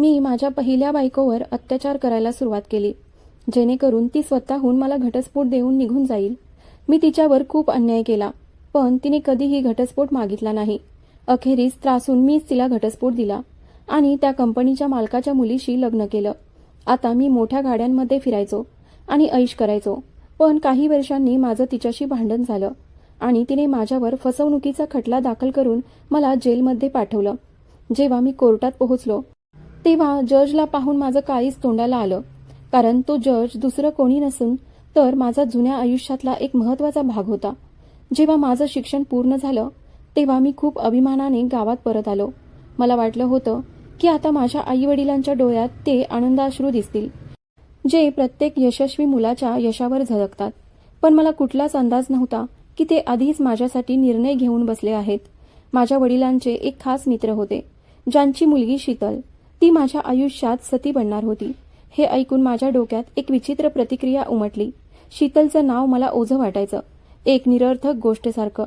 मी माझ्या पहिल्या बायकोवर अत्याचार करायला सुरुवात केली. जेणेकरून ती स्वतःहून मला घटस्फोट देऊन निघून जाईल. मी तिच्यावर खूप अन्याय केला पण तिने कधीही घटस्फोट मागितला नाही. अखेरीस त्रासून मीच तिला घटस्फोट दिला आणि त्या कंपनीच्या मालकाच्या मुलीशी लग्न केलं. आता मी मोठ्या गाड्यांमध्ये फिरायचो आणि ऐश करायचो पण काही वर्षांनी माझं तिच्याशी भांडण झालं आणि तिने माझ्यावर फसवणुकीचा खटला दाखल करून मला जेलमध्ये पाठवलं. जेव्हा मी कोर्टात पोहोचलो तेव्हा जजला पाहून माझं काळीच तोंडाला आलं. कारण तो जज दुसरं कोणी नसून तर माझा जुन्या आयुष्यातला एक महत्त्वाचा भाग होता. जेव्हा माझं शिक्षण पूर्ण झालं तेव्हा मी खूप अभिमानाने गावात परत आलो. मला वाटलं होतं की आता माझ्या आई वडिलांच्या डोळ्यात ते आनंदाश्रू दिसतील जे प्रत्येक यशस्वी मुलाच्या यशावर झळकतात. पण मला कुठलाच अंदाज नव्हता की ते आधीच माझ्यासाठी निर्णय घेऊन बसले आहेत. माझ्या वडिलांचे एक खास मित्र होते ज्यांची मुलगी शीतल. ती माझ्या आयुष्यात सती बनणार होती. हे ऐकून माझ्या डोक्यात एक विचित्र प्रतिक्रिया उमटली. शीतलचं नाव मला ओझं वाटायचं. एक निरर्थक गोष्टीसारखं.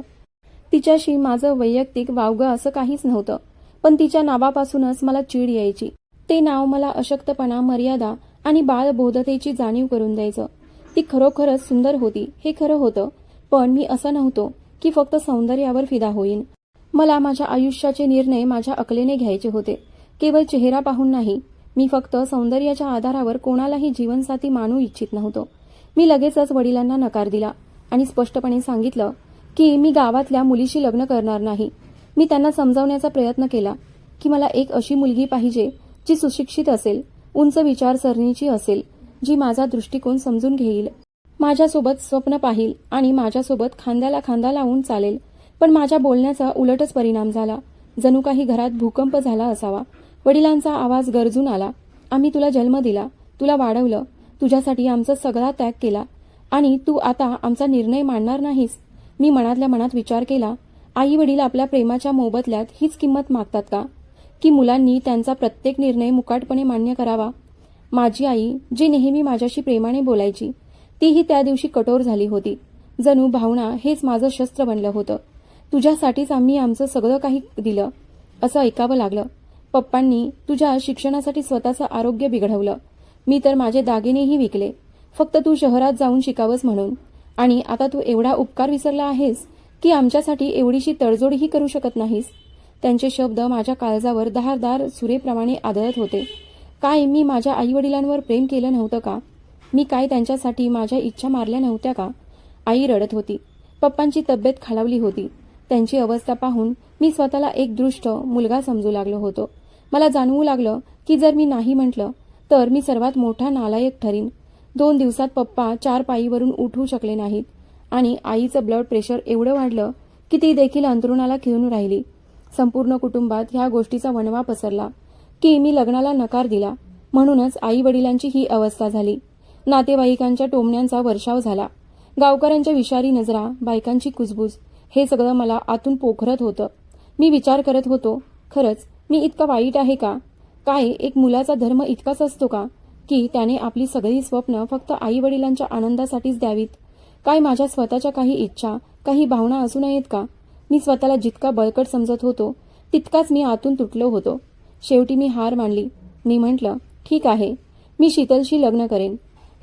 तिच्याशी माझं वैयक्तिक वावगं असं काहीच नव्हतं. पण तिच्या नावापासूनच मला चीड यायची. ते नाव मला अशक्तपणा मर्यादा आणि बाळबोधतेची जाणीव करून द्यायचं. ती खरोखरच सुंदर होती हे खरं होतं. पण मी असं नव्हतो की फक्त सौंदर्यावर फिदा होईन. मला माझ्या आयुष्याचे निर्णय माझ्या अकलेने घ्यायचे होते. केवळ चेहरा पाहून नाही मी फक्त सौंदर्याच्या आधारावर कोणालाही जीवनसाथी मानू इच्छित नव्हतो. मी लगेचच वडिलांना नकार दिला आणि स्पष्टपणे सांगितलं की मी गावातल्या मुलीशी लग्न करणार नाही. मी त्यांना समजावण्याचा प्रयत्न केला की मला एक अशी मुलगी पाहिजे जी सुशिक्षित असेल उंच विचारसरणीची असेल जी माझा दृष्टिकोन समजून घेईल. माझ्यासोबत स्वप्न पाहिल आणि माझ्यासोबत खांद्याला खांदा लावून चालेल पण माझ्या बोलण्याचा उलटच परिणाम झाला. जणू काही घरात भूकंप झाला असावा. वडिलांचा आवाज गरजून आला. आम्ही तुला जन्म दिला तुला वाढवलं तुझ्यासाठी आमचा सगळा त्याग केला आणि तू आता आमचा निर्णय मांडणार नाहीस. मी मनातल्या मनात विचार केला आई वडील आपल्या प्रेमाच्या मोबदल्यात हीच किंमत मागतात का? की मुलांनी त्यांचा प्रत्येक निर्णय मुकाटपणे मान्य करावा? माझी आई जी नेहमी माझ्याशी प्रेमाने बोलायची तीही त्या दिवशी कठोर झाली होती. जणू भावना हेच माझं शस्त्र बनलं होतं. तुझ्यासाठीच आम्ही आमचं सगळं काही दिलं असं ऐकावं लागलं. पप्पांनी तुझ्या शिक्षणासाठी स्वतःचं आरोग्य बिघडवलं. मी तर माझे दागिनेही विकले. फक्त तू शहरात जाऊन शिकावंस म्हणून. आणि आता तू एवढा उपकार विसरला आहेस की आमच्यासाठी एवढीशी तडजोडही करू शकत नाहीस. त्यांचे शब्द माझ्या काळजावर दहारदार सुरेप्रमाणे आदळत होते. काय मी माझ्या आईवडिलांवर प्रेम केलं नव्हतं का? मी काय त्यांच्यासाठी माझ्या इच्छा मारल्या नव्हत्या का? आई रडत होती. पप्पांची तब्येत खालावली होती. त्यांची अवस्था पाहून मी स्वतःला एक दृष्ट मुलगा समजू लागलो होतो. मला जाणवू लागलं की जर मी नाही म्हटलं तर मी सर्वात मोठा नालायक ठरीन. दोन दिवसात पप्पा चार पायीवरून उठू शकले नाहीत आणि आईचं ब्लड प्रेशर एवढं वाढलं की ती देखील अंतरुणाला खिळून राहिली. संपूर्ण कुटुंबात ह्या गोष्टीचा वणवा पसरला की मी लग्नाला नकार दिला. म्हणूनच आई वडिलांची ही अवस्था झाली. नातेवाईकांच्या टोमण्यांचा वर्षाव झाला. गावकऱ्यांच्या विषारी नजरा बायकांची कुजबूज हे सगळं मला आतून पोखरत होतं. मी विचार करत होतो खरंच मी इतका वाईट आहे का? काय एक मुलाचा धर्म इतकाच असतो का? की त्याने आपली सगळी स्वप्न फक्त आई वडिलांच्या आनंदासाठीच द्यावीत? काय माझ्या स्वतःच्या काही इच्छा काही भावना असू नयेत का? मी स्वतःला जितका बळकट समजत होतो तितकाच मी आतून तुटलो होतो. शेवटी मी हार मानली. मी म्हटलं ठीक आहे. मी शीतलशी लग्न करेन.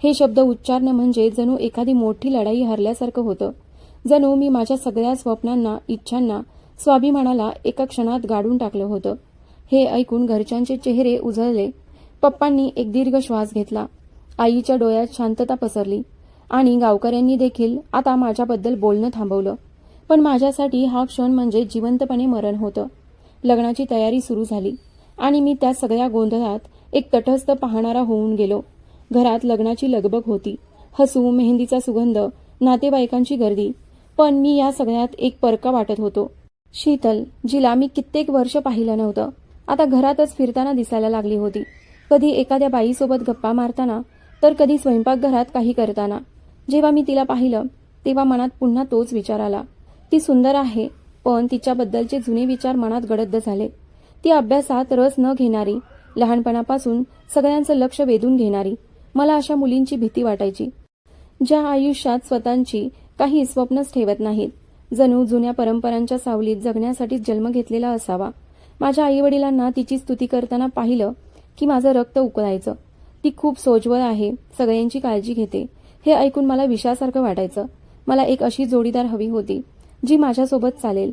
हे शब्द उच्चारणं म्हणजे जणू एखादी मोठी लढाई हरल्यासारखं होतं. जणू मी माझ्या सगळ्या स्वप्नांना इच्छांना स्वाभिमानाला एका क्षणात गाडून टाकलं होतं. हे ऐकून घरच्यांचे चेहरे उजळले. पप्पांनी एक दीर्घ श्वास घेतला. आईच्या डोळ्यात शांतता पसरली आणि गावकऱ्यांनी देखील आता माझ्याबद्दल बोलणं थांबवलं. पण माझ्यासाठी हा क्षण म्हणजे जिवंतपणे मरण होतं. लग्नाची तयारी सुरू झाली आणि मी त्या सगळ्या गोंधळात एक तटस्थ पाहणारा होऊन गेलो. घरात लग्नाची लगबग होती. हसू मेहंदीचा सुगंध नातेवाईकांची गर्दी. पण मी या सगळ्यात एक परका वाटत होतो. शीतल जिला मी कित्येक वर्ष पाहिलं नव्हतं. आता घरातच फिरताना दिसायला लागली होती. कधी एखाद्या बाईसोबत गप्पा मारताना तर कधी स्वयंपाकघरात काही करताना. जेव्हा मी तिला पाहिलं तेव्हा मनात पुन्हा तोच विचार आला. ती सुंदर आहे पण तिच्याबद्दलचे जुने विचार मनात गडद झाले. ती अभ्यासात रस न घेणारी लहानपणापासून सगळ्यांचं लक्ष वेधून घेणारी मला अशा मुलींची भीती वाटायची. ज्या आयुष्यात स्वतःची काही स्वप्नच ठेवत नाहीत जणू जुन्या परंपरांच्या सावलीत जगण्यासाठी जन्म घेतलेला असावा. माझ्या आईवडिलांना तिची स्तुती करताना पाहिलं की माझं रक्त उकळायचं. ती खूप सोज्वळ आहे सगळ्यांची काळजी घेते. हे ऐकून मला विषासारखं वाटायचं. मला एक अशी जोडीदार हवी होती जी माझ्यासोबत चालेल.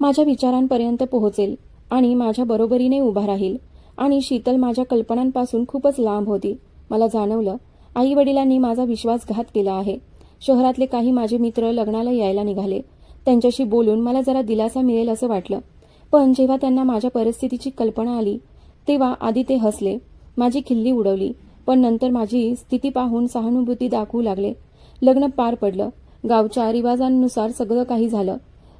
माझ्या विचारांपर्यंत पोहोचेल आणि माझ्या बरोबरीने उभा राहील. आणि शीतल माझ्या कल्पनांपासून खूपच लांब होती. मला जाणवलं आई वडिलांनी माझा विश्वासघात केला आहे. शहरातले काही माझे मित्र लग्नाला यायला निघाले. त्यांच्याशी बोलून मला जरा दिलासा मिळेल असं वाटलं. पण जेव्हा त्यांना माझ्या परिस्थितीची कल्पना आली तेव्हा आधी ते हसले माझी खिल्ली उडवली पण नंतर माझी स्थिती पाहून सहानुभूती दाखवू लागले. लग्न पार पडलं. गावच्या रिवाजांनुसार सगळं काही झालं.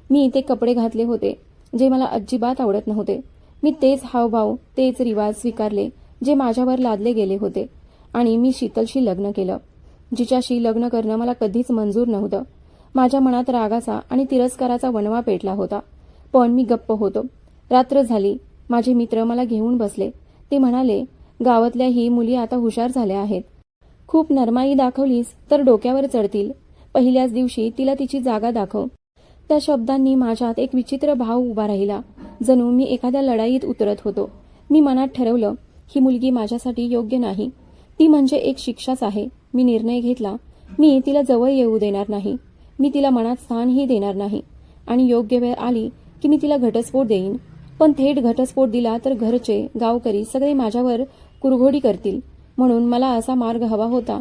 मी ते कपडे घातले होते जे मला अजिबात आवडत नव्हते. मी तेच हावभाव तेच रिवाज स्वीकारले जे माझ्यावर लादले गेले होते. आणि मी शीतलशी लग्न केलं जिच्याशी लग्न करणं मला कधीच मंजूर नव्हतं. माझ्या मनात रागाचा आणि तिरस्काराचा वणवा पेटला होता. पण मी गप्प होतो. रात्र झाली. माझे मित्र मला घेऊन बसले. ते म्हणाले गावातल्या ही मुली आता हुशार झाल्या आहेत. खूप नरमाई दाखवलीस तर डोक्यावर चढतील. पहिल्याच दिवशी तिला तिची जागा दाखव. त्या शब्दांनी माझ्यात एक विचित्र भाव उभा राहिला. जणू मी एखाद्या लढाईत उतरत होतो. मी मनात ठरवलं ही मुलगी माझ्यासाठी योग्य नाही. ती म्हणजे एक शिक्षाच आहे. मी निर्णय घेतला. मी तिला जवळ येऊ देणार नाही. मी तिला मनात स्थानही देणार नाही. आणि योग्य वेळ आली की मी तिला घटस्फोट देईन. पण थेट घटस्फोट दिला तर घरचे गावकरी सगळे माझ्यावर कुरघोडी करतील. म्हणून मला असा मार्ग हवा होता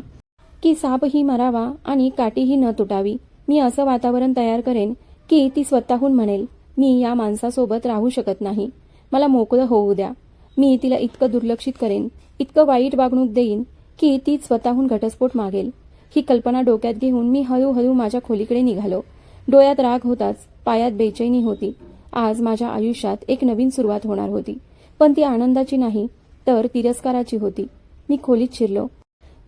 की सापही मरावा आणि काठीही न तुटावी. मी असं वातावरण तयार करेन की ती स्वतःहून म्हणेल मी या माणसासोबत राहू शकत नाही. मला मोकळं होऊ द्या. मी तिला इतकं दुर्लक्षित करेन इतकं वाईट वागणूक देईन की ती स्वतःहून घटस्फोट मागेल. ही कल्पना डोक्यात घेऊन मी हळूहळू माझ्या खोलीकडे निघालो. डोळ्यात राग होताच पायात बेचैनी होती. आज माझ्या आयुष्यात एक नवीन सुरुवात होणार होती. पण ती आनंदाची नाही तर तिरस्काराची होती. मी खोलीत शिरलो.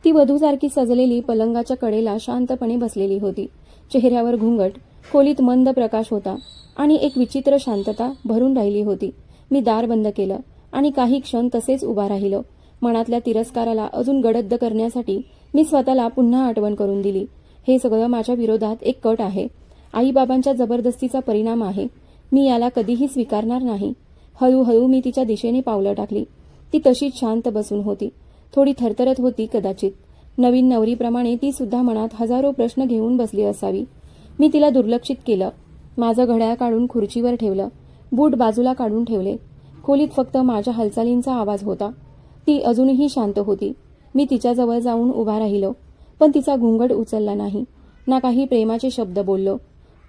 ती वधूसारखी सजलेली पलंगाच्या कडेला शांतपणे बसलेली होती. चेहऱ्यावर घुंगट खोलीत मंद प्रकाश होता आणि एक विचित्र शांतता भरून राहिली होती. मी दार बंद केलं आणि काही क्षण तसेच उभा राहिलो. मनातल्या तिरस्काराला अजून गडद्द करण्यासाठी मी स्वतःला पुन्हा आठवण करून दिली. हे सगळं माझ्या विरोधात एक कट आहे. आईबाबांच्या जबरदस्तीचा परिणाम आहे. मी याला कधीही स्वीकारणार नाही. हळूहळू मी तिच्या दिशेने पावलं टाकली. ती तशीच शांत बसून होती. थोडी थरथरत होती कदाचित. नवीन नवरीप्रमाणे ती सुद्धा मनात हजारो प्रश्न घेऊन बसली असावी. मी तिला दुर्लक्षित केलं. माझं घड्याळ काढून खुर्चीवर ठेवलं. बूट बाजूला काढून ठेवले. खोलीत फक्त माझ्या हालचालींचा आवाज होता. ती अजूनही शांत होती. मी तिच्याजवळ जाऊन उभा राहिलो. पण तिचा घुंगट उचलला नाही. ना काही प्रेमाचे शब्द बोललो.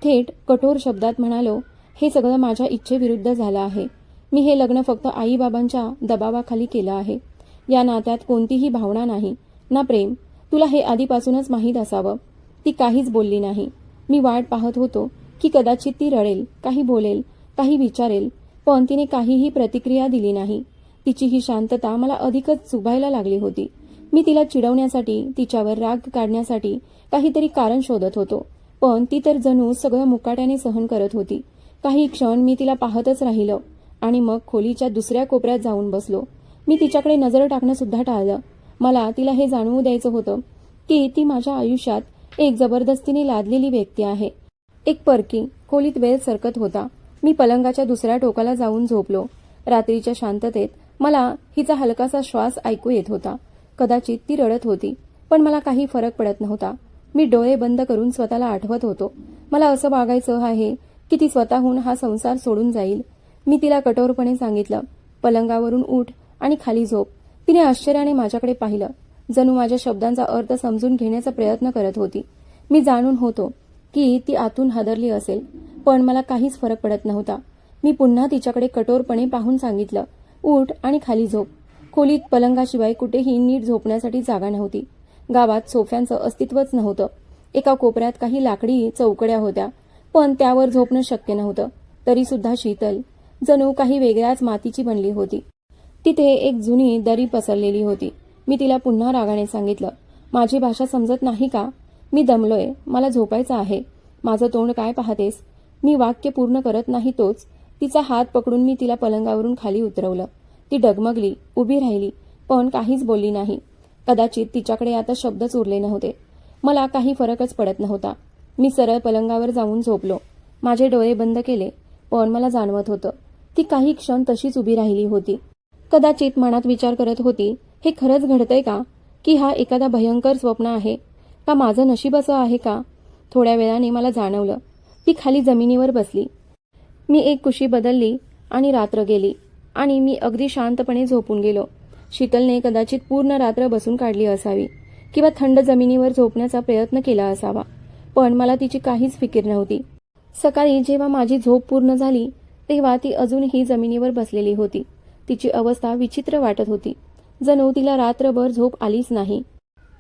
थेट कठोर शब्दात म्हणालो हे सगळं माझ्या इच्छेविरुद्ध झालं आहे. मी हे लग्न फक्त आईबाबांच्या दबावाखाली केलं आहे. या नात्यात कोणतीही भावना नाही. ना प्रेम. तुला हे आधीपासूनच माहीत असावं. ती काहीच बोलली नाही. मी वाट पाहत होतो की कदाचित ती रडेल काही बोलेल काही विचारेल पण तिने काहीही प्रतिक्रिया दिली नाही. तिची ही शांतता मला अधिकच चुभायला लागली होती. मी तिला चिडवण्यासाठी तिच्यावर राग काढण्यासाठी काहीतरी कारण शोधत होतो. पण ती तर जणू सगळं मुकाट्याने सहन करत होती. काही क्षण मी तिला पाहतच राहिलं आणि मग खोलीच्या दुसऱ्या कोपऱ्यात जाऊन बसलो. मी तिच्याकडे नजर टाकणं सुद्धा टाळलं. मला तिला हे जाणवू द्यायचं होतं की ती माझ्या आयुष्यात एक जबरदस्तीने लादलेली व्यक्ती आहे. एक परकी खोलीत वेळ सरकत होता. मी पलंगाच्या दुसऱ्या टोकाला जाऊन झोपलो. रात्रीच्या शांततेत मला हिचा हलकासा श्वास ऐकू येत होता. कदाचित ती रडत होती पण मला काही फरक पडत नव्हता. मी डोळे बंद करून स्वतःला आठवत होतो. मला असं वागायचं आहे की ती स्वतःहून हा संसार सोडून जाईल. मी तिला कठोरपणे सांगितलं पलंगावरून उठ आणि खाली झोप. तिने आश्चर्याने माझ्याकडे पाहिलं. जणू माझ्या शब्दांचा अर्थ समजून घेण्याचा प्रयत्न करत होती. मी जाणून होतो की ती आतून हादरली असेल पण मला काहीच फरक पडत नव्हता. मी पुन्हा तिच्याकडे कठोरपणे पाहून सांगितलं उठ आणि खाली झोप. खोलीत पलंगाशिवाय कुठेही नीट झोपण्यासाठी जागा नव्हती. गावात सोफ्यांचं अस्तित्वच नव्हतं. एका कोपऱ्यात काही लाकडी चौकड्या होत्या. पण त्यावर झोपणं शक्य नव्हतं. तरी सुद्धा शीतल जणू काही वेगळ्याच मातीची बनली होती. तिथे एक जुनी दरी पसरलेली होती. मी तिला पुन्हा रागाने सांगितलं माझी भाषा समजत नाही का? मी दमलोय मला झोपायचं आहे. माझं तोंड काय पाहतेस? मी वाक्य पूर्ण करत नाही तोच. तिचा हात पकडून मी तिला पलंगावरून खाली उतरवलं. ती डगमगली उभी राहिली पण काहीच बोलली नाही. कदाचित तिच्याकडे आता शब्दच उरले नव्हते. मला काही फरकच पडत नव्हता. मी सरळ पलंगावर जाऊन झोपलो. माझे डोळे बंद केले. पण मला जाणवत होतं. ती काही क्षण तशीच उभी राहिली होती. कदाचित मनात विचार करत होती हे खरंच घडतंय का? की हा एखादा भयंकर स्वप्न आहे? का माझं नशीब असं आहे का? थोड्या वेळाने मला जाणवलं. ती खाली जमिनीवर बसली. मी एक कुशी बदलली आणि रात्र गेली आणि मी अगदी शांतपणे झोपून गेलो. शीतलने कदाचित पूर्ण रात्र बसून काढली असावी किंवा थंड जमिनीवर झोपण्याचा प्रयत्न केला असावा. पण मला तिची काहीच फिकीर नव्हती. सकाळी जेव्हा माझी झोप पूर्ण झाली तेव्हा ती अजूनही जमिनीवर बसलेली होती. तिची अवस्था विचित्र वाटत होती. जणू तिला रात्रभर झोप आलीच नाही.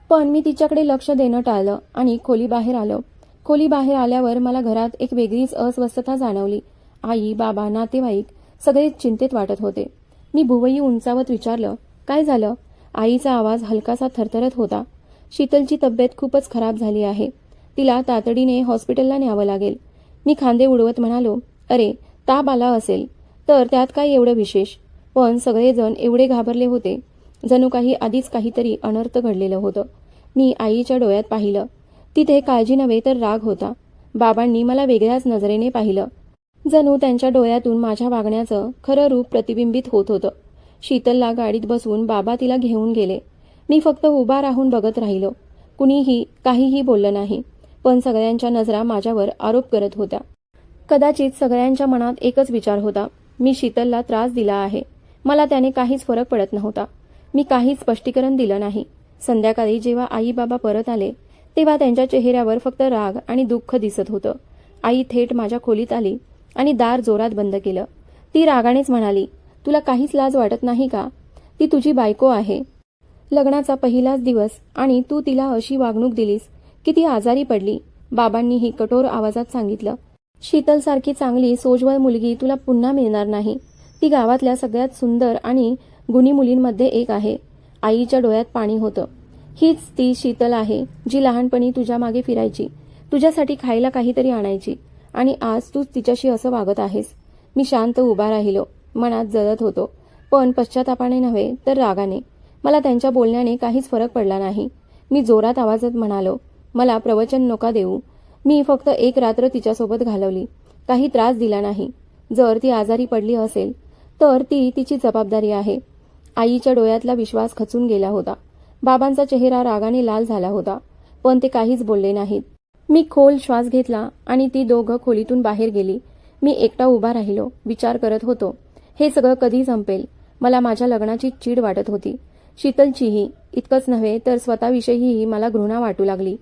पण मी तिच्याकडे लक्ष देणं टाळलं आणि खोली बाहेर आलो. खोली बाहेर आल्यावर मला घरात एक वेगळीच अस्वस्थता जाणवली. आई बाबा नातेवाईक सगळे चिंतेत वाटत होते. मी भुवई उंचावत विचारलं काय झालं? आईचा आवाज हलकासा थरथरत होता. शीतलची तब्येत खूपच खराब झाली आहे. तिला तातडीने हॉस्पिटलला न्यावं लागेल. मी खांदे उडवत म्हणालो अरे ताप आला असेल. तर त्यात काय एवढं विशेष पण सगळेजण एवढे घाबरले होते. जणू काही आधीच काहीतरी अनर्थ घडलेलं होतं. मी आईच्या डोळ्यात पाहिलं. तिथे काळजी नव्हे तर राग होता. बाबांनी मला वेगळ्याच नजरेने पाहिलं. जणू त्यांच्या डोळ्यातून माझ्या वागण्याचं खरं रूप प्रतिबिंबित होत होतं. शीतलला गाडीत बसवून बाबा तिला घेऊन गेले. मी फक्त उभा राहून बघत राहिलो. कुणीही काहीही बोललं नाही. पण सगळ्यांच्या नजरा माझ्यावर आरोप करत होत्या. कदाचित सगळ्यांच्या मनात एकच विचार होता. मी शीतलला त्रास दिला आहे. मला त्याने काहीच फरक पडत नव्हता. मी काहीच स्पष्टीकरण दिलं नाही. संध्याकाळी जेव्हा आई बाबा परत आले तेव्हा त्यांच्या चेहऱ्यावर फक्त राग आणि दुःख दिसत होतं. आई थेट माझ्या खोलीत आली आणि दार जोरात बंद केलं. ती रागानेच म्हणाली तुला काहीच लाज वाटत नाही का? ती तुझी बायको आहे. लग्नाचा पहिलाच दिवस आणि तू तिला अशी वागणूक दिलीस की ती आजारी पडली? बाबांनीही कठोर आवाजात सांगितलं. शीतलसारखी चांगली सोजवळ मुलगी तुला पुन्हा मिळणार नाही. ती गावातल्या सगळ्यात सुंदर आणि गुणी मुलींमध्ये एक आहे. आईच्या डोळ्यात पाणी होतं. हीच ती शीतल आहे जी लहानपणी तुझ्या मागे फिरायची. तुझ्यासाठी खायला काहीतरी आणायची. आणि आज तू तिच्याशी असं वागत आहेस. मी शांत उभा राहिलो. मनात जळत होतो. पण पश्चातापाने नव्हे तर रागाने. मला त्यांच्या बोलण्याने काहीच फरक पडला नाही. मी जोरात आवाजात म्हणालो मला प्रवचन नका देऊ. मी फक्त एक रात्र तिच्यासोबत घालवली. काही त्रास दिला नाही. जर ती आजारी पडली असेल तर ती तिची जबाबदारी आहे. आईच्या डोळ्यातला विश्वास खचून गेला होता. बाबांचा चेहरा रागाने लाल झाला होता पण ते काहीच बोलले नाहीत. मी खोल श्वास घेतला आणि ती दोघं खोलीतून बाहेर गेली. मी एकटा उभा राहिलो विचार करत होतो. हे सगळं कधी संपेल? मला माझ्या लग्नाची चीड वाटत होती. शीतलचीही इतकंच नव्हे तर स्वतःविषयीही मला घृणा वाटू लागली.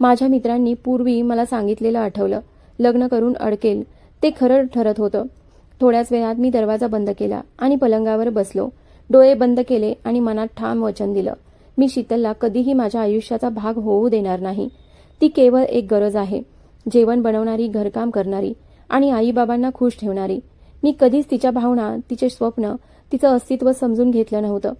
माझ्या मित्रांनी पूर्वी मला सांगितलेलं आठवलं. लग्न करून अडकेल. ते खरं ठरत होतं. थोड्याच वेळात मी दरवाजा बंद केला आणि पलंगावर बसलो. डोळे बंद केले आणि मनात ठाम वचन दिलं. मी शीतलला कधीही माझ्या आयुष्याचा भाग होऊ देणार नाही. ती केवळ एक गरज आहे. जेवण बनवणारी घरकाम करणारी आणि आईबाबांना खुश ठेवणारी. मी कधीच तिच्या भावना तिचे स्वप्न तिचं अस्तित्व समजून घेतलं नव्हतं.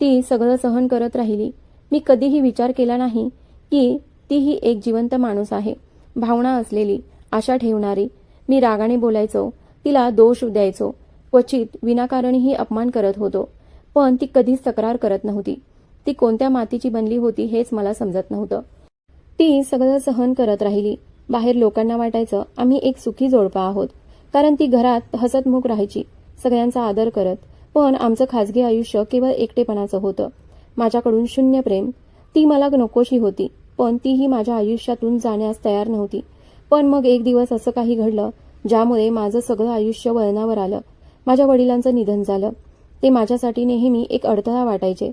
ती सगळं सहन करत राहिली. मी कधीही विचार केला नाही की तीही एक जिवंत माणूस आहे. भावना असलेली आशा ठेवणारी मी रागाने बोलायचो तिला दोष द्यायचो क्वचित विनाकारणही अपमान करत होतो. पण ती कधीच तक्रार करत नव्हती. ती कोणत्या मातीची बनली होती हेच मला समजत नव्हतं. ती सगळं सहन करत राहिली. बाहेर लोकांना वाटायचं आम्ही एक सुखी जोडपा आहोत. कारण ती घरात हसतमुख राहायची सगळ्यांचा आदर करत. पण आमचं खाजगी आयुष्य केवळ एकटेपणाचं होतं. माझ्याकडून शून्य प्रेम. ती मला नकोशी होती. पण तीही माझ्या आयुष्यातून जाण्यास तयार नव्हती. पण मग एक दिवस असं काही घडलं ज्यामुळे माझं सगळं आयुष्य वळणावर आलं. माझ्या वडिलांचं निधन झालं. ते माझ्यासाठी नेहमी एक अडथळा वाटायचे.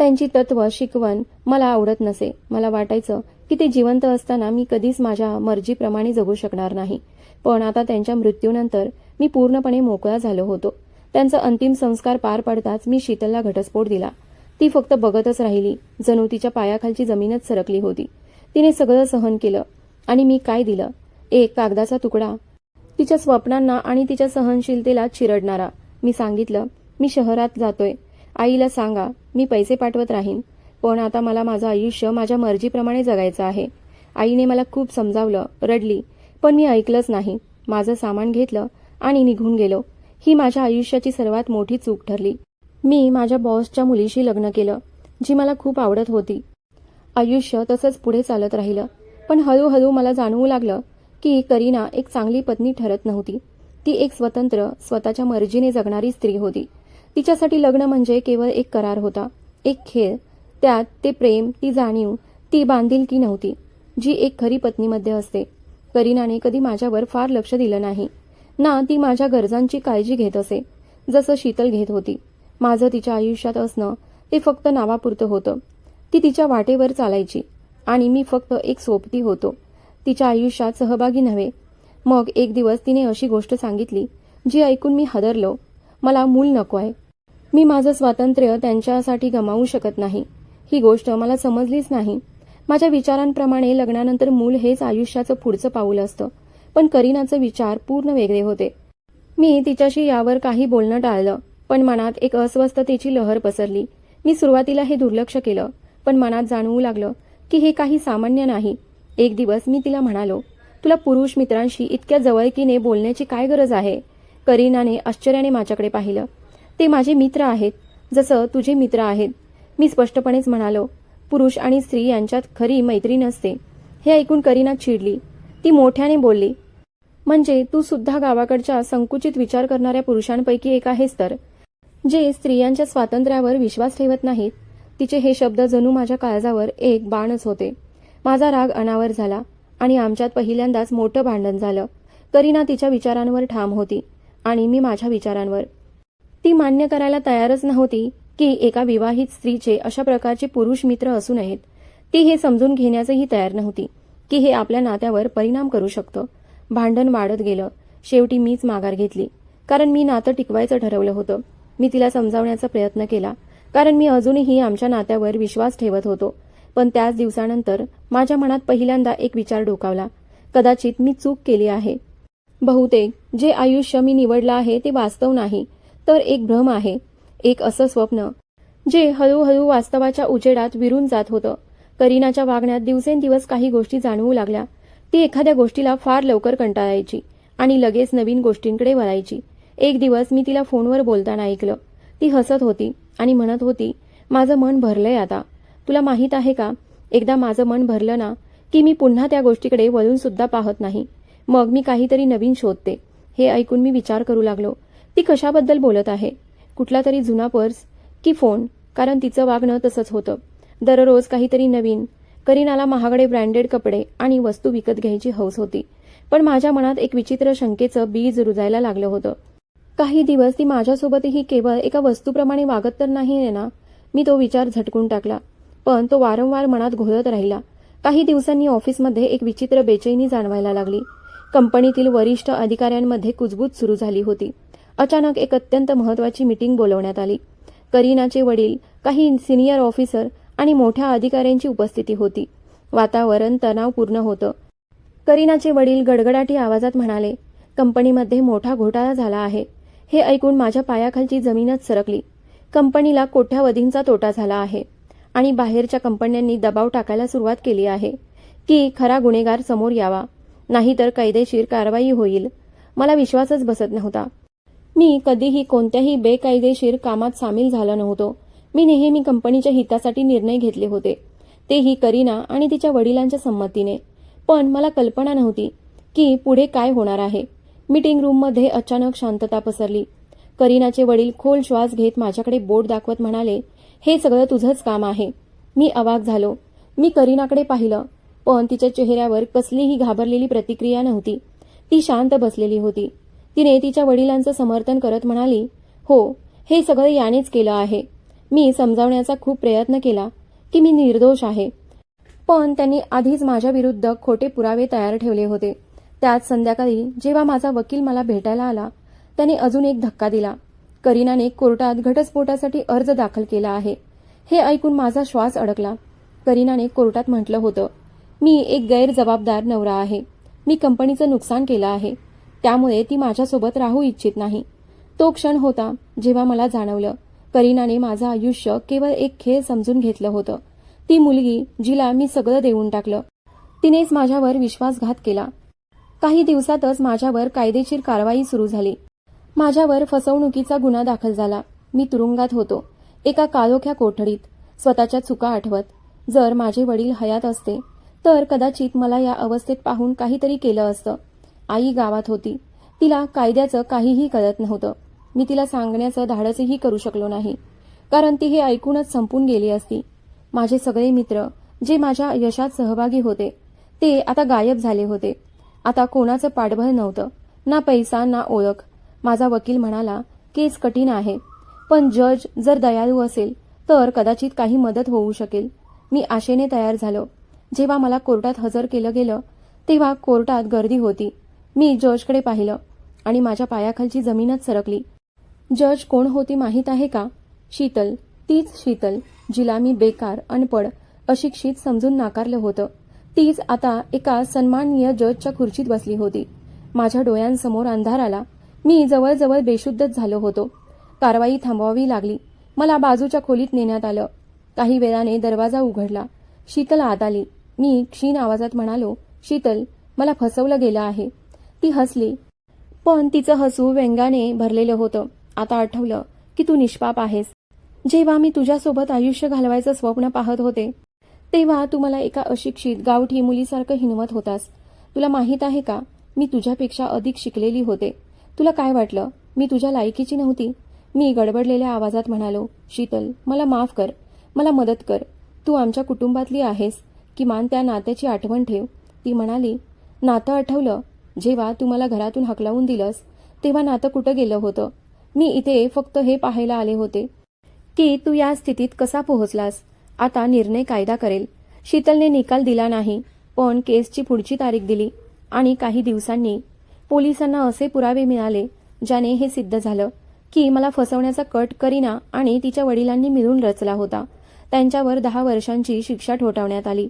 त्यांची तत्व शिकवण मला आवडत नसे. मला वाटायचं की ते जिवंत असताना मी कधीच माझ्या मर्जीप्रमाणे जगू शकणार नाही. पण आता त्यांच्या मृत्यूनंतर मी पूर्णपणे मोकळा झालो होतो. त्यांचा अंतिम संस्कार पार पडताच मी शीतलला घटस्फोट दिला. ती फक्त बघतच राहिली जणू तिच्या पायाखालची जमीनच सरकली होती. तिने सगळं सहन केलं. आणि मी काय दिलं? एक कागदाचा तुकडा. तिच्या स्वप्नांना आणि तिच्या सहनशीलतेला चिरडणारा. मी सांगितलं मी शहरात जातोय. आईला सांगा मी पैसे पाठवत राहीन. पण आता मला माझं आयुष्य माझ्या मर्जीप्रमाणे जगायचं आहे. आईने मला खूप समजावलं रडली. पण मी ऐकलंच नाही. माझं सामान घेतलं आणि निघून गेलो. ही माझ्या आयुष्याची सर्वात मोठी चूक ठरली. मी माझ्या बॉसच्या मुलीशी लग्न केलं जी मला खूप आवडत होती. आयुष्य तसंच पुढे चालत राहिलं पण हळूहळू मला जाणवू लागलं की करीना एक चांगली पत्नी ठरत नव्हती. ती एक स्वतंत्र स्वतःच्या मर्जीने जगणारी स्त्री होती. तिच्यासाठी लग्न म्हणजे केवळ एक करार होता एक खेळ. त्यात ते प्रेम ती जाणीव ती बांधिलकी नव्हती जी एक खरी पत्नीमध्ये असते. करीनाने कधी माझ्यावर फार लक्ष दिलं नाही. ना ती माझ्या गरजांची काळजी घेत असे जसं शीतल घेत होती. माझं तिच्या आयुष्यात असणं ते फक्त नावापुरतं होतं. ती तिच्या वाटेवर चालायची आणि मी फक्त एक सोबती होतो. तिच्या आयुष्यात सहभागी नव्हे. मग एक दिवस तिने अशी गोष्ट सांगितली जी ऐकून मी हदरलो. मला मूल नको आहे. मी माझं स्वातंत्र्य त्यांच्यासाठी गमावू शकत नाही. ही गोष्ट मला समजलीच नाही. माझ्या विचारांप्रमाणे लग्नानंतर मूल हेच आयुष्याचं पुढचं पाऊल असतं. पण करीनाचे विचार पूर्ण वेगळे होते. मी तिच्याशी यावर काही बोलणं टाळलं. पण मनात एक अस्वस्थतेची लहर पसरली. मी सुरुवातीला हे दुर्लक्ष केलं पण मनात जाणवू लागलं की हे काही सामान्य नाही. एक दिवस मी तिला म्हणालो तुला पुरुष मित्रांशी इतक्या जवळकीने बोलण्याची काय गरज आहे? करीनाने आश्चर्याने माझ्याकडे पाहिलं. ते माझे मित्र आहेत जसं तुझे मित्र आहेत. मी स्पष्टपणेच म्हणालो पुरुष आणि स्त्री यांच्यात खरी मैत्री नसते. हे ऐकून करीना चिडली. ती मोठ्याने बोलली म्हणजे तू सुद्धा गावाकडच्या संकुचित विचार करणाऱ्या पुरुषांपैकी एक आहेस तर? जे स्त्रियांच्या स्वातंत्र्यावर विश्वास ठेवत नाहीत तिचे हे शब्द जणू माझ्या काळजावर एक बाणच होते. माझा राग अनावर झाला आणि आमच्यात पहिल्यांदाच मोठं भांडण झालं. करीना तिच्या विचारांवर ठाम होती आणि मी माझ्या विचारांवर. ती मान्य करायला तयारच नव्हती की एका विवाहित स्त्रीचे अशा प्रकारचे पुरुष मित्र असू नयेत. ती हे समजून घेण्याचंही तयार नव्हती की हे आपल्या नात्यावर परिणाम करू शकतं. भांडण वाढत गेलं. शेवटी मीच माघार घेतली कारण मी नातं टिकवायचं ठरवलं होतं. मी तिला समजावण्याचा प्रयत्न केला कारण मी अजूनही आमच्या नात्यावर विश्वास ठेवत होतो. पण त्याच दिवसानंतर माझ्या मनात पहिल्यांदा एक विचार डोकावला. कदाचित मी चूक केली आहे. बहुतेक जे आयुष्य मी निवडलं आहे ते वास्तव नाही तर एक भ्रम आहे एक असं स्वप्न जे हळूहळू वास्तवाच्या उजेडात विरून जात होतं. करीनाच्या वागण्यात दिवसेंदिवस काही गोष्टी जाणवू लागल्या. ती एखाद्या गोष्टीला फार लवकर कंटाळायची आणि लगेच नवीन गोष्टींकडे वळायची. एक दिवस मी तिला फोनवर बोलताना ऐकलं. ती हसत होती आणि म्हणत होती माझं मन भरलंय आता. तुला माहीत आहे का? एकदा माझं मन भरलं ना की मी पुन्हा त्या गोष्टीकडे वळून सुद्धा पाहत नाही. मग मी काहीतरी नवीन शोधते. हे ऐकून मी विचार करू लागलो. ती कशाबद्दल बोलत आहे? कुठला तरी जुना पर्स की फोन? कारण तिचं वागणं तसंच होतं. दररोज काहीतरी नवीन. करीनाला महागडे ब्रँडेड कपडे आणि वस्तू विकत घ्यायची हौस होती. पण माझ्या मनात एक विचित्र शंकेचं बीज रुजायला लागलं होतं. काही दिवस ती माझ्यासोबतही केवळ एका वस्तूप्रमाणे वागत तर नाही ना? मी तो विचार झटकून टाकला. पण तो वारंवार मनात घोळत राहिला. काही दिवसांनी ऑफिसमध्ये एक विचित्र बेचैनी जाणवायला लागली. कंपनीतील वरिष्ठ अधिकाऱ्यांमध्ये कुजबूज सुरू झाली होती. अचानक एक अत्यंत महत्वाची मीटिंग बोलवण्यात आली. करीनाचे वडील काही सिनियर ऑफिसर आणि मोठ्या अधिकाऱ्यांची उपस्थिती होती. वातावरण तणावपूर्ण होतं. करीनाचे वडील गडगडाटी आवाजात म्हणाले कंपनीमध्ये मोठा घोटाळा झाला आहे. हे ऐकून माझ्या पायाखालची जमीनच सरकली. कंपनीला कोट्यावधींचा तोटा झाला आहे आणि बाहेरच्या कंपन्यांनी दबाव टाकायला सुरुवात केली आहे की खरा गुन्हेगार समोर यावा नाहीतर कायदेशीर कारवाई होईल. मला विश्वासच बसत नव्हता. मी कधीही कोणत्याही बेकायदेशीर कामात सामील झालो नव्हतो. मी नेहमी कंपनीच्या हितासाठी निर्णय घेतले होते. तेही करीना आणि तिच्या वडिलांच्या संमतीने. पण मला कल्पना नव्हती की पुढे काय होणार आहे. मीटिंग रूममध्ये अचानक शांतता पसरली. करीनाचे वडील खोल श्वास घेत माझ्याकडे बोट दाखवत म्हणाले हे सगळं तुझंच काम आहे. मी अवाक झालो. मी करीनाकडे पाहिलं पण तिच्या चेहऱ्यावर कसलीही घाबरलेली प्रतिक्रिया नव्हती. ती शांत बसलेली होती. तिने तिच्या वडिलांचं समर्थन करत म्हणाली हो हे सगळं यानेच केलं आहे. मी समजावण्याचा खूप प्रयत्न केला. की मी निर्दोष आहे. पण त्यांनी आधीच माझ्या विरुद्ध खोटे पुरावे तयार ठेवले होते. त्यात संध्याकाळी जेव्हा माझा वकील मला भेटायला आला त्याने अजून एक धक्का दिला. करीनाने कोर्टात घटस्फोटासाठी अर्ज दाखल केला आहे. हे ऐकून माझा श्वास अडकला. करीनाने कोर्टात म्हटलं होतं मी एक गैरजबाबदार नवरा आहे. मी कंपनीचं नुकसान केलं आहे. त्यामुळे ती माझ्यासोबत राहू इच्छित नाही. तो क्षण होता जेव्हा मला जाणवलं करीनाने माझं आयुष्य केवळ एक खेळ समजून घेतलं होतं. ती मुलगी जिला मी सगळं देऊन टाकलं. तिनेच माझ्यावर विश्वासघात केला. काही दिवसातच माझ्यावर कायदेशीर कारवाई सुरू झाली. माझ्यावर फसवणुकीचा गुन्हा दाखल झाला. मी तुरुंगात होतो. एका काळोख्या कोठडीत. स्वतःच्या चुका आठवत. जर माझे वडील हयात असते तर कदाचित मला या अवस्थेत पाहून काहीतरी केलं असतं. आई गावात होती. तिला कायद्याचं काहीही कळत नव्हतं. मी तिला सांगण्याचं धाडसही करू शकलो नाही. कारण ती हे ऐकूनच संपून गेली असती. माझे सगळे मित्र जे माझ्या यशात सहभागी होते ते आता गायब झाले होते. आता कोणाचं पाठबळ नव्हतं. ना पैसा ना ओळख. माझा वकील म्हणाला केस कठीण आहे. पण जज जर दयाळू असेल तर कदाचित काही मदत होऊ शकेल. मी आशेने तयार झालो. जेव्हा मला कोर्टात हजर केलं गेलं तेव्हा कोर्टात गर्दी होती. मी जजकडे पाहिलं आणि माझ्या पायाखालची जमीनच सरकली. जज कोण होती माहीत आहे का? शीतल. तीच शीतल जिला मी बेकार अनपड अशिक्षित समजून नाकारलं होतं. तीच आता एका सन्माननीय जजच्या खुर्चीत बसली होती. माझ्या डोळ्यांसमोर अंधार आला. मी जवळजवळ बेशुद्धच झालो होतो. कारवाई थांबवावी लागली. मला बाजूच्या खोलीत नेण्यात आलं. काही वेळाने दरवाजा उघडला. शीतल आत आली. मी क्षीण आवाजात म्हणालो शीतल मला फसवलं गेलं आहे. ती हसली. पण तिचं हसू व्यंगाने भरलेलं होतं. आता आठवलं की तू निष्पाप आहेस. जेव्हा मी तुझ्यासोबत आयुष्य घालवायचं स्वप्न पाहत होते तेव्हा तू मला एका अशिक्षित गावठी मुलीसारखं हिनवत होतास. तुला माहीत आहे का? मी तुझ्यापेक्षा अधिक शिकलेली होते. तुला काय वाटलं? मी तुझ्या लायकीची नव्हती. मी गडबडलेल्या आवाजात म्हणालो शीतल मला माफ कर. मला मदत कर. तू आमच्या कुटुंबातली आहेस. किमान त्या नात्याची आठवण ठेव. ती म्हणाली नातं आठवलं. जेव्हा तू मला घरातून हकलावून दिलंस तेव्हा नातं कुठं गेलं होतं? मी इथे फक्त हे पाहायला आले होते. की तू या स्थितीत कसा पोहोचलास? आता निर्णय कायदा करेल. शीतलने निकाल दिला नाही पण केसची पुढची तारीख दिली आणि काही दिवसांनी पोलिसांना असे पुरावे मिळाले ज्याने हे सिद्ध झालं की मला फसवण्याचा कट करीना आणि तिच्या वडिलांनी मिळून रचला होता. त्यांच्यावर दहा वर्षांची शिक्षा ठोठावण्यात आली.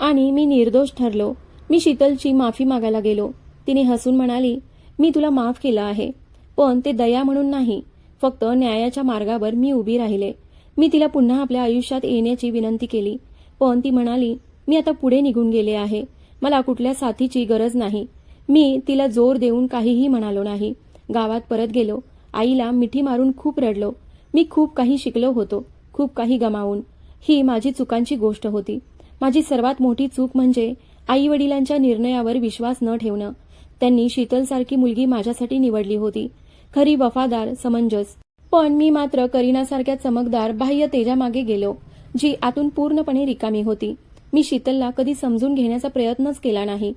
आणि मी निर्दोष ठरलो. मी शीतलची माफी मागायला गेलो. तिने हसून म्हणाली मी तुला माफ केलं आहे पण ते दया म्हणून नाही. फक्त न्यायाच्या मार्गावर मी उभी राहिले. मी तिला पुन्हा आपल्या आयुष्यात येण्याची विनंती केली. पण ती म्हणाली मी आता पुढे निघून गेले आहे. मला कुठल्या साथीची गरज नाही. मी तिला जोर देऊन काहीही म्हणालो नाही. गावात परत गेलो. आईला मिठी मारून खूप रडलो. मी खूप काही शिकलो होतो. खूप काही गमावून. ही माझी चुकांची गोष्ट होती. माझी सर्वात मोठी चूक म्हणजे आई वडिलांच्या निर्णयावर विश्वास न ठेवणं. त्यांनी शीतलसारखी मुलगी माझ्यासाठी निवडली होती. खरी वफादार समंजस. पण मी मात्र करीनासारख्या चमकदार बाह्य तेजामागे गेलो जी आतून पूर्णपणे रिकामी होती. मी शीतलला कधी समजून घेण्याचा प्रयत्नच केला नाही.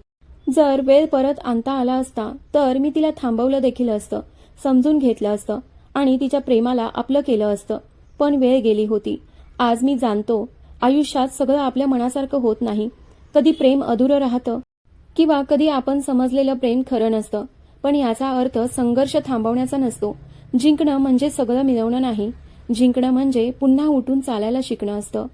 जर वेळ परत आणता आला असता तर मी तिला थांबवलं देखील असतं समजून घेतलं असतं आणि तिच्या प्रेमाला आपलं केलं असतं. पण वेळ गेली होती. आज मी जाणतो आयुष्यात सगळं आपल्या मनासारखं होत नाही. कधी प्रेम अधुरं राहतं किंवा कधी आपण समजलेलं प्रेम खरं नसतं. पण याचा अर्थ संघर्ष थांबवण्याचा नसतो. जिंकणं म्हणजे सगळं मिळवणं नाही. जिंकणं म्हणजे पुन्हा उठून चालायला शिकणं असतं.